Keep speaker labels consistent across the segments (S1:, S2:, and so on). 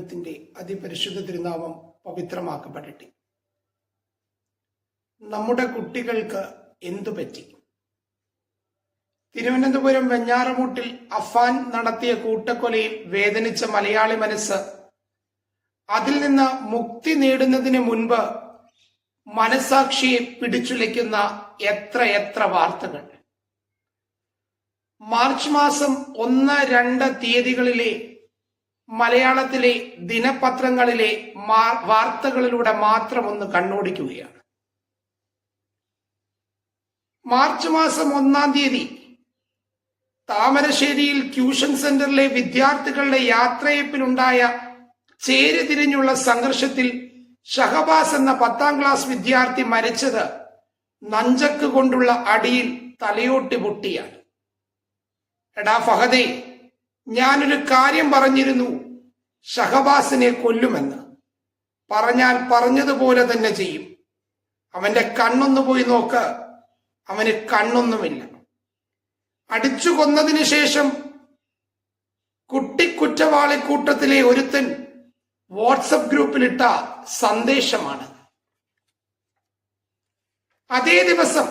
S1: ദൈവത്തിൻ്റെ അതിപരിശുദ്ധ തിരുനാമം പവിത്രമാക്കപ്പെടട്ടെ നമ്മുടെ കുട്ടികൾക്ക് എന്തു പറ്റി തിരുവനന്തപുരം വെഞ്ഞാറമൂട്ടിൽ അഫാൻ നടത്തിയ കൂട്ടക്കൊലയിൽ വേദനിച്ച മലയാളി മനസ്സ് അതിൽ നിന്ന് മുക്തി നേടുന്നതിന് മുൻപ് മനസാക്ഷിയെ പിടിച്ചുലയ്ക്കുന്ന എത്ര എത്ര വാർത്തകൾ മാർച്ച് മാസം ഒന്ന് രണ്ട് തീയതികളിലെ മലയാളത്തിലെ ദിനപത്രങ്ങളിലെ വാർത്തകളിലൂടെ മാത്രം ഒന്ന് കണ്ണോടിക്കുകയാണ് മാർച്ച് മാസം ഒന്നാം തീയതി താമരശ്ശേരിയിൽ ട്യൂഷൻ സെന്ററിലെ വിദ്യാർത്ഥികളുടെ യാത്രയപ്പിലുണ്ടായ തിരിഞ്ഞുള്ള സംഘർഷത്തിൽ ഷഹബാസ് എന്ന പത്താം ക്ലാസ് വിദ്യാർത്ഥി മരിച്ചത് നഞ്ചക്ക് കൊണ്ടുള്ള അടിയിൽ തലയോട്ടി പൊട്ടിയാണ് എടാ ഫഹദേ ഞാനൊരു കാര്യം പറഞ്ഞിരുന്നു ഷഹബാസിനെ കൊല്ലുമെന്ന് പറഞ്ഞാൽ പറഞ്ഞതുപോലെ തന്നെ ചെയ്യും അവന്റെ കണ്ണൊന്ന് പോയി നോക്ക് അവന് കണ്ണൊന്നുമില്ല അടിച്ചു കൊന്നതിന് ശേഷം കുട്ടിക്കുറ്റവാളിക്കൂട്ടത്തിലെ ഒരുത്തൻ വാട്സപ്പ് ഗ്രൂപ്പിലിട്ട സന്ദേശമാണ് അതേ ദിവസം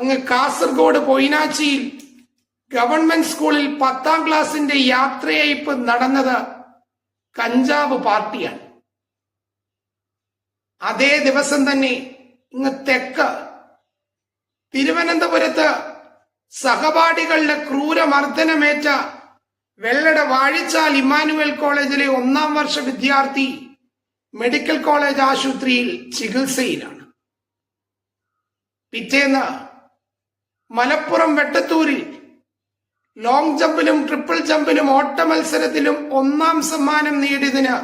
S1: അങ്ങ് കാസർഗോഡ് പൊയിനാച്ചിയിൽ ഗവൺമെന്റ് സ്കൂളിൽ പത്താം ക്ലാസിന്റെ യാത്രയയപ്പ് നടന്നത് കഞ്ചാവ് പാർട്ടിയാണ് അതേ ദിവസം തന്നെ ഇങ്ങ് തെക്ക് തിരുവനന്തപുരത്ത് സഹപാഠികളുടെ ക്രൂരമർദ്ദനമേറ്റ വെള്ളട വാഴിച്ചാൽ ഇമ്മാനുവൽ കോളേജിലെ ഒന്നാം വർഷ വിദ്യാർത്ഥി മെഡിക്കൽ കോളേജ് ആശുപത്രിയിൽ ചികിത്സയിലാണ് പിറ്റേന്ന് മലപ്പുറം വെട്ടത്തൂരിൽ ലോങ് ജമ്പിലും ട്രിപ്പിൾ ജമ്പിലും ഓട്ട മത്സരത്തിലും ഒന്നാം സമ്മാനം നേടിയതിന്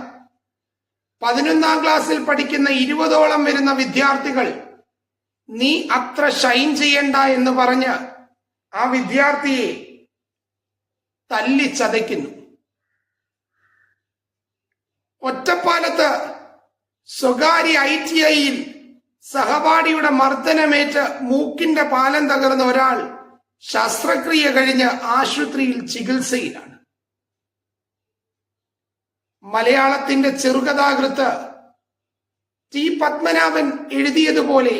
S1: പതിനൊന്നാം ക്ലാസ്സിൽ പഠിക്കുന്ന ഇരുപതോളം വരുന്ന വിദ്യാർത്ഥികൾ നീ അത്ര ഷൈൻ ചെയ്യണ്ട എന്ന് പറഞ്ഞ് ആ വിദ്യാർത്ഥിയെ തല്ലി ചതയ്ക്കുന്നു ഒറ്റപ്പാലത്ത് സ്വകാര്യ ഐ ടി ഐയിൽ സഹപാഠിയുടെ മർദ്ദനമേറ്റ് മൂക്കിന്റെ പാലം തകർന്ന ഒരാൾ ശസ്ത്രക്രിയ കഴിഞ്ഞ് ആശുപത്രിയിൽ ചികിത്സയിലാണ് മലയാളത്തിന്റെ ചെറുകഥാകൃത്ത് ടി പത്മനാഭൻ എഴുതിയതുപോലെ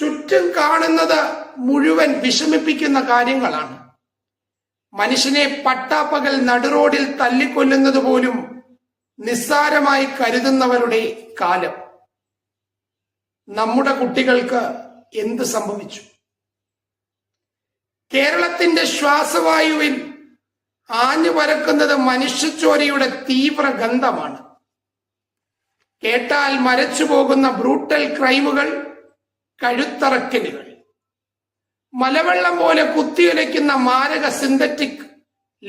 S1: ചുറ്റും കാണുന്നത് മുഴുവൻ വിഷമിപ്പിക്കുന്ന കാര്യങ്ങളാണ് മനുഷ്യനെ പട്ടാപ്പകൽ നടുറോഡിൽ തല്ലിക്കൊല്ലുന്നത് പോലും നിസ്സാരമായി കരുതുന്നവരുടെ കാലം നമ്മുടെ കുട്ടികൾക്ക് എന്ത് സംഭവിച്ചു കേരളത്തിന്റെ ശ്വാസവായുവിൽ ആഞ്ഞു പരക്കുന്നത് മനുഷ്യച്ചോരയുടെ തീവ്ര ഗന്ധമാണ് കേട്ടാൽ മരച്ചു പോകുന്ന ബ്രൂട്ടൽ ക്രൈമുകൾ കഴുത്തറക്കലുകൾ മലവെള്ളം പോലെ കുത്തിയുലയ്ക്കുന്ന മാരക സിന്തറ്റിക്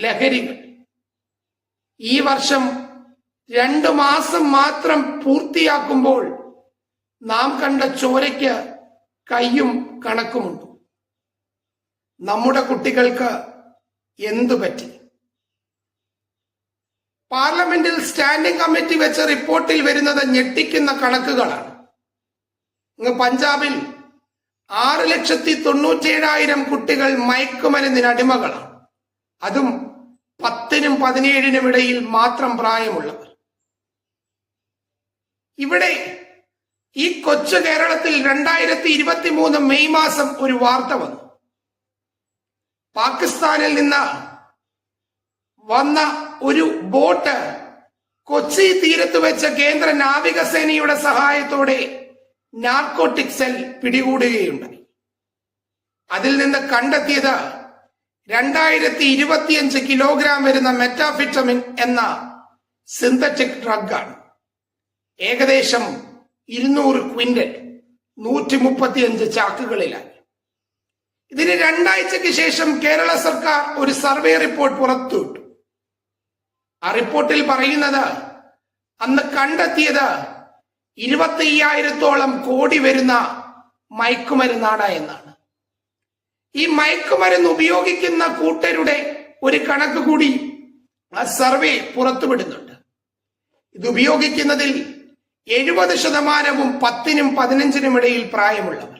S1: ലഹരികൾ ഈ വർഷം രണ്ടു മാസം മാത്രം പൂർത്തിയാക്കുമ്പോൾ നാം കണ്ട ചോരയ്ക്ക് കയ്യും കണക്കുമുണ്ട് നമ്മുടെ കുട്ടികൾക്ക് എന്തു പറ്റി പാർലമെന്റിൽ സ്റ്റാൻഡിംഗ് കമ്മിറ്റി വെച്ച റിപ്പോർട്ടിൽ വരുന്നത് ഞെട്ടിക്കുന്ന കണക്കുകളാണ് ഇങ്ങ് പഞ്ചാബിൽ ആറ് ലക്ഷത്തി തൊണ്ണൂറ്റേഴായിരം കുട്ടികൾ മയക്കുമരുന്നിന് അടിമകളാണ് അതും പത്തിനും പതിനേഴിനും ഇടയിൽ മാത്രം പ്രായമുള്ളവർ ഇവിടെ ഈ കൊച്ചു കേരളത്തിൽ രണ്ടായിരത്തി ഇരുപത്തി മൂന്ന് മെയ് മാസം ഒരു വാർത്ത വന്നു പാകിസ്ഥാനിൽ നിന്ന് വന്ന ഒരു ബോട്ട് കൊച്ചി തീരത്ത് വെച്ച കേന്ദ്ര നാവികസേനയുടെ സഹായത്തോടെ നാർക്കോട്ടിക് സെൽ പിടികൂടുകയുണ്ടായി അതിൽ നിന്ന് കണ്ടെത്തിയത് രണ്ടായിരത്തി ഇരുപത്തിയഞ്ച് കിലോഗ്രാം വരുന്ന മെറ്റാഫിറ്റമിൻ എന്ന സിന്തറ്റിക് ഡ്രഗാണ് ഏകദേശം ഇരുന്നൂറ് ക്വിന്റൽ നൂറ്റി മുപ്പത്തിയഞ്ച് ചാക്കുകളിലാണ് ഇതിന് രണ്ടാഴ്ചക്ക് ശേഷം കേരള സർക്കാർ ഒരു സർവേ റിപ്പോർട്ട് പുറത്തുവിട്ടു ആ റിപ്പോർട്ടിൽ പറയുന്നത് അന്ന് കണ്ടെത്തിയത് ഇരുപത്തി അയ്യായിരത്തോളം കോടി വരുന്ന മയക്കുമരുന്നാണ് എന്നാണ് ഈ മയക്കുമരുന്ന് ഉപയോഗിക്കുന്ന കൂട്ടരുടെ ഒരു കണക്ക് കൂടി ആ സർവേ പുറത്തുവിടുന്നുണ്ട് ഇത് ഉപയോഗിക്കുന്നതിൽ എഴുപത് ശതമാനവും പത്തിനും പതിനഞ്ചിനും ഇടയിൽ പ്രായമുള്ളവർ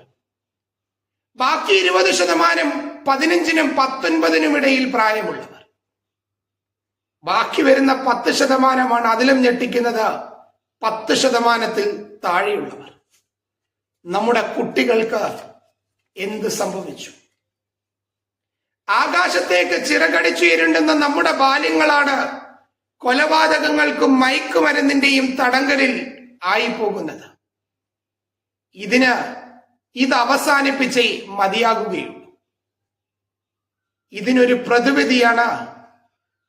S1: ബാക്കി ഇരുപത് ശതമാനം പതിനഞ്ചിനും പത്തൊൻപതിനും ഇടയിൽ പ്രായമുള്ളവർ ബാക്കി വരുന്ന പത്ത് ശതമാനമാണ് അതിലും ഞെട്ടിക്കുന്നത് പത്ത് ശതമാനത്തിൽ താഴെയുള്ളവർ നമ്മുടെ കുട്ടികൾക്ക് എന്ത് സംഭവിച്ചു ആകാശത്തേക്ക് ചിറകടിച്ചു ഇരുണ്ടുന്ന നമ്മുടെ ബാല്യങ്ങളാണ് കൊലപാതകങ്ങൾക്കും മയക്കുമരുന്നിന്റെയും തടങ്കലിൽ പോകുന്നത് ഇതിന് ഇത് അവസാനിപ്പിച്ചേ മതിയാകുകയുള്ളൂ ഇതിനൊരു പ്രതിവിധിയാണ്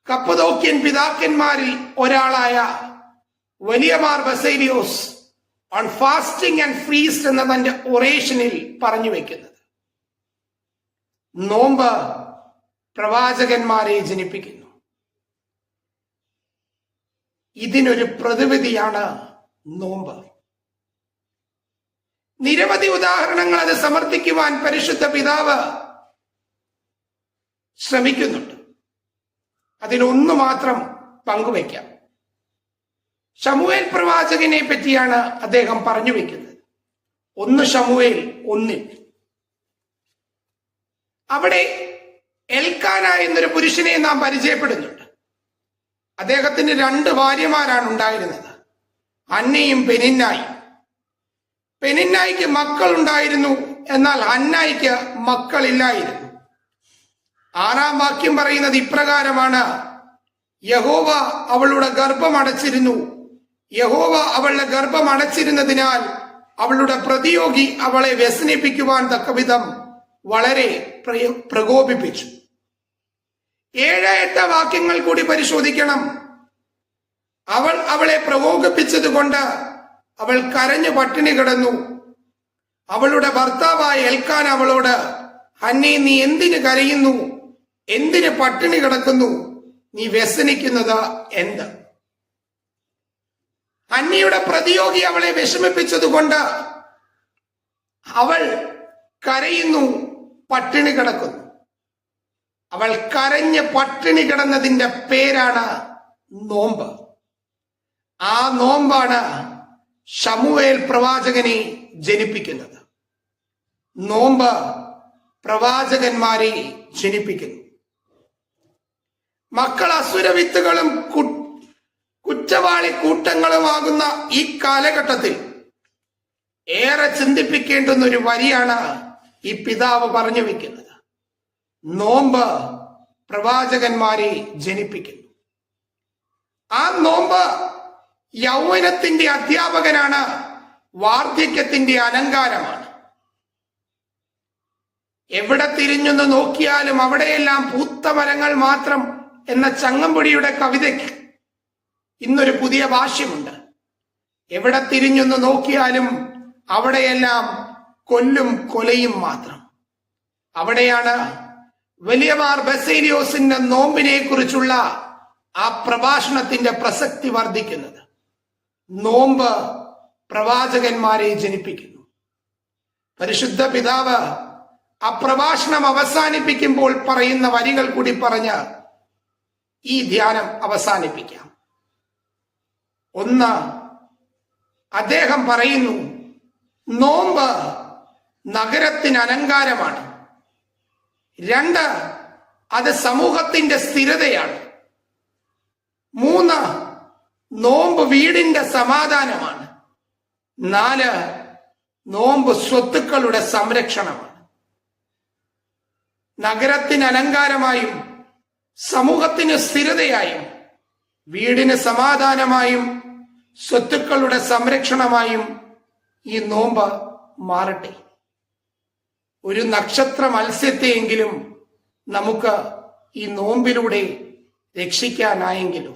S1: കപ്പതോക്യൻ പിതാക്കന്മാരിൽ ഒരാളായ വലിയമാർ ബസേലിയോസ് ഓൺ ഫാസ്റ്റിംഗ് ആൻഡ് ഫ്രീസ്റ്റ് എന്ന തന്റെ ഒറേഷനിൽ പറഞ്ഞു വെക്കുന്നത് നോമ്പ് പ്രവാചകന്മാരെ ജനിപ്പിക്കുന്നു ഇതിനൊരു പ്രതിവിധിയാണ് നോമ്പ് നിരവധി ഉദാഹരണങ്ങൾ അത് സമർത്ഥിക്കുവാൻ പരിശുദ്ധ പിതാവ് ശ്രമിക്കുന്നുണ്ട് അതിനൊന്നു മാത്രം പങ്കുവയ്ക്കാം ഷമുവേൽ പ്രവാചകനെ പറ്റിയാണ് അദ്ദേഹം പറഞ്ഞു വെക്കുന്നത് ഒന്ന് ഷമുവേൽ ഒന്നിൽ അവിടെ എൽക്കാന എന്നൊരു പുരുഷനെ നാം പരിചയപ്പെടുന്നുണ്ട് അദ്ദേഹത്തിന് രണ്ട് ഭാര്യമാരാണ് ഉണ്ടായിരുന്നത് അന്നയും പെനിന്നായും പെനിന്നായിക്ക് മക്കൾ ഉണ്ടായിരുന്നു എന്നാൽ ഹന്നായിക്ക് മക്കളില്ലായിരുന്നു ആറാം വാക്യം പറയുന്നത് ഇപ്രകാരമാണ് യഹോവ അവളുടെ ഗർഭം അടച്ചിരുന്നു യഹോവ അവളുടെ ഗർഭം അടച്ചിരുന്നതിനാൽ അവളുടെ പ്രതിയോഗി അവളെ വ്യസനിപ്പിക്കുവാൻ തക്കവിധം വളരെ പ്രകോപിപ്പിച്ചു ഏഴ് എട്ട് വാക്യങ്ങൾ കൂടി പരിശോധിക്കണം അവൾ അവളെ പ്രകോപിപ്പിച്ചതുകൊണ്ട് അവൾ കരഞ്ഞു പട്ടിണി കിടന്നു അവളുടെ ഭർത്താവായ ഏൽക്കാൻ അവളോട് ഹന്നെ നീ എന്തിന് കരയുന്നു എന്തിന് പട്ടിണി കിടക്കുന്നു നീ വ്യസനിക്കുന്നത് എന്ത് ഹന്നിയുടെ പ്രതിയോഗി അവളെ വിഷമിപ്പിച്ചതുകൊണ്ട് അവൾ കരയുന്നു പട്ടിണി കിടക്കുന്നു അവൾ കരഞ്ഞ് പട്ടിണി കിടന്നതിന്റെ പേരാണ് നോമ്പ് ആ നോമ്പാണ് ഷമുവേൽ പ്രവാചകനെ ജനിപ്പിക്കുന്നത് നോമ്പ് പ്രവാചകന്മാരെ ജനിപ്പിക്കുന്നു മക്കൾ അസുരവിത്തുകളും കുറ്റവാളി കൂട്ടങ്ങളുമാകുന്ന ഈ കാലഘട്ടത്തിൽ ഏറെ ചിന്തിപ്പിക്കേണ്ടുന്ന ഒരു വരിയാണ് ഈ പിതാവ് പറഞ്ഞു വെക്കുന്നത് നോമ്പ് പ്രവാചകന്മാരെ ജനിപ്പിക്കുന്നു ആ നോമ്പ് യൗവനത്തിന്റെ അധ്യാപകനാണ് വാർദ്ധക്യത്തിന്റെ അലങ്കാരമാണ് എവിടെ തിരിഞ്ഞൊന്ന് നോക്കിയാലും അവിടെയെല്ലാം പൂത്ത മരങ്ങൾ മാത്രം എന്ന ചങ്ങമ്പുടിയുടെ കവിതയ്ക്ക് ഇന്നൊരു പുതിയ ഭാഷ്യമുണ്ട് എവിടെ തിരിഞ്ഞൊന്ന് നോക്കിയാലും അവിടെയെല്ലാം കൊല്ലും കൊലയും മാത്രം അവിടെയാണ് വലിയമാർ ബസേലിയോസിന്റെ നോമ്പിനെ കുറിച്ചുള്ള ആ പ്രഭാഷണത്തിന്റെ പ്രസക്തി വർദ്ധിക്കുന്നത് നോമ്പ് പ്രവാചകന്മാരെ ജനിപ്പിക്കുന്നു പരിശുദ്ധ പിതാവ് അപ്രഭാഷണം അവസാനിപ്പിക്കുമ്പോൾ പറയുന്ന വരികൾ കൂടി പറഞ്ഞ് ഈ ധ്യാനം അവസാനിപ്പിക്കാം ഒന്ന് അദ്ദേഹം പറയുന്നു നോമ്പ് നഗരത്തിന് അലങ്കാരമാണ് രണ്ട് അത് സമൂഹത്തിന്റെ സ്ഥിരതയാണ് മൂന്ന് നോമ്പ് വീടിന്റെ സമാധാനമാണ് നാല് നോമ്പ് സ്വത്തുക്കളുടെ സംരക്ഷണമാണ് നഗരത്തിന് അലങ്കാരമായും സമൂഹത്തിന് സ്ഥിരതയായും വീടിന് സമാധാനമായും സ്വത്തുക്കളുടെ സംരക്ഷണമായും ഈ നോമ്പ് മാറട്ടെ ഒരു നക്ഷത്ര മത്സ്യത്തെയെങ്കിലും നമുക്ക് ഈ നോമ്പിലൂടെ രക്ഷിക്കാനായെങ്കിലും